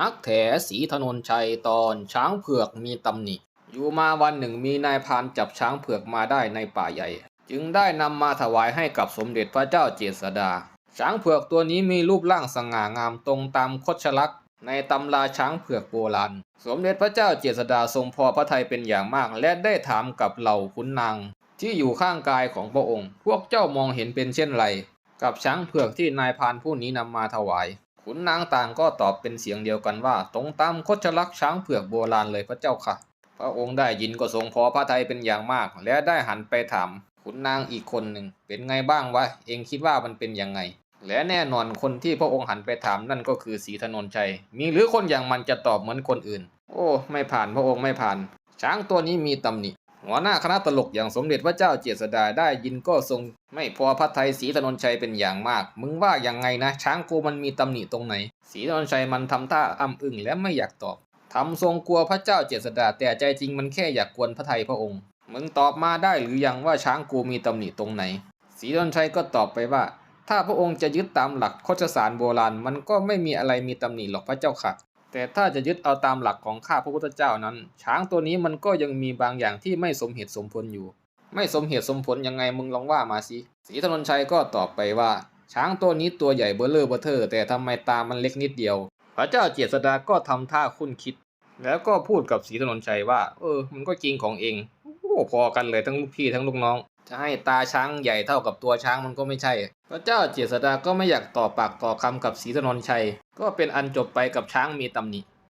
นักแถสีถนนชัยตอนช้างเผือกมีตำหนิ อยู่มาวันหนึ่งมีนายพานจับช้างเผือกมาได้ในป่าใหญ่ จึงได้นำมาถวายให้กับสมเด็จพระเจ้าเจษฎาช้างเผือกตัวนี้มีรูปร่างสง่างามตรงตามคดชลักษณ์ในตำราช้างเผือกโบราณ สมเด็จพระเจ้าเจษฎาทรงพอพระทัยเป็นอย่างมาก และได้ถามกับเหล่าขุนนางที่อยู่ข้างกายของพระองค์ พวกเจ้ามองเห็นเป็นเช่นไร กับช้างเผือกที่นายพานผู้นี้นำมาถวาย ขุนนางต่างก็ตอบเป็นเสียงเดียวกันว่าตรงตามคชลักษ์ช้างเผือกโบราณเลยพระเจ้าค่ะ พระองค์ได้ยินก็ทรงพอพระทัยเป็นอย่างมาก และได้หันไปถามขุนนางอีกคนหนึ่งเป็นไงบ้างวะเองคิดว่ามันเป็นยังไง และแน่นอนคนที่พระองค์หันไปถามนั่นก็คือสีถนนชัย มีหรือคนอย่างมันจะตอบเหมือนคนอื่น โอ้ ไม่ผ่านพระองค์ไม่ผ่าน ช้างตัวนี้มีตำหนิ หัวหน้าคณะตลกอย่างสมเด็จพระเจ้าเจษฎาได้ยินก็ทรง ไม่พอพระทัยศรีถนนชัยเป็นอย่างมาก มึงว่าอย่างไงนะ ช้างกูมันมีตำหนิตรงไหนศรีถนนชัยมันทำท่าอ้ำอึ้งและไม่อยากตอบทำทรงกลัวพระเจ้าเจษฎาแต่ใจจริงมันแค่อยากกวนพระไทยพระองค์ มึงตอบมาได้หรือยังว่าช้างกูมีตำหนิตรงไหนศรีถนนชัยก็ตอบไปว่า ถ้าพระองค์จะยึดตามหลักโคชสารโบราณมันก็ไม่มีอะไรมีตำหนิหรอกพระเจ้าค่ะ แต่ถ้าจะยึดเอาตามหลักของข้าพระพุทธเจ้านั้น ช้างตัวนี้มันก็ยังมีบางอย่างที่ไม่สมเหตุสมผลอยู่ ไม่สมเหตุสมผลยังไงมึงลองว่ามาสิศรีถนนชัยก็ตอบไปว่า ช้างตัวนี้ตัวใหญ่เบ้อเลอเบ้อเทอแต่ทำไมตามันเล็กนิดเดียว พระเจ้าเจษฎาก็ทำท่าคุ้นคิด แล้วก็พูดกับศรีถนนชัยว่า เออ มันก็จริงของเองโอ้พอกันเลยทั้งลูกพี่ทั้งลูกน้อง จะให้ตาช้างใหญ่เท่ากับตัวช้างมันก็ไม่ใช่ พระเจ้าเจษดาก็ไม่อยากต่อปากต่อคำกับศรีถนนชัย ก็เป็นอันจบไปกับช้างมีตำหนิ